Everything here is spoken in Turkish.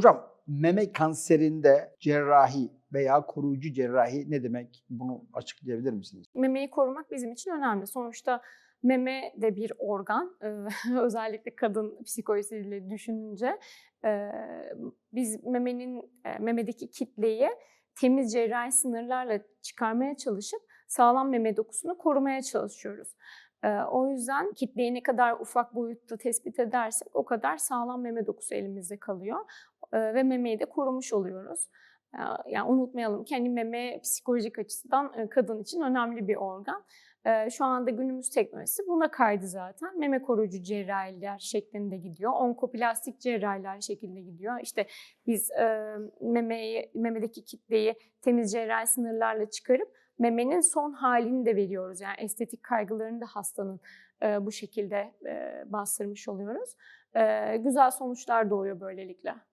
Hocam meme kanserinde cerrahi veya koruyucu cerrahi ne demek? Bunu açıklayabilir misiniz? Memeyi korumak bizim için önemli. Sonuçta meme de bir organ. Ee, Özellikle kadın psikolojisiyle düşününce e, biz memenin e, memedeki kitleyi temiz cerrahi sınırlarla çıkarmaya çalışıp sağlam meme dokusunu korumaya çalışıyoruz. Ee, O yüzden kitleyi ne kadar ufak boyutta tespit edersek o kadar sağlam meme dokusu elimizde kalıyor ve memeyi de korumuş oluyoruz. Ee, Yani unutmayalım ki hani meme psikolojik açıdan e, kadın için önemli bir organ. Şu anda günümüz teknolojisi buna kaydı zaten. Meme koruyucu cerrahiler şeklinde gidiyor. Onkoplastik cerrahiler şeklinde gidiyor. İşte biz e, memeyi, memedeki kitleyi temiz cerrahi sınırlarla çıkarıp memenin son halini de veriyoruz. Yani estetik kaygılarını da hastanın e, bu şekilde e, bastırmış oluyoruz. E, Güzel sonuçlar doğuyor böylelikle.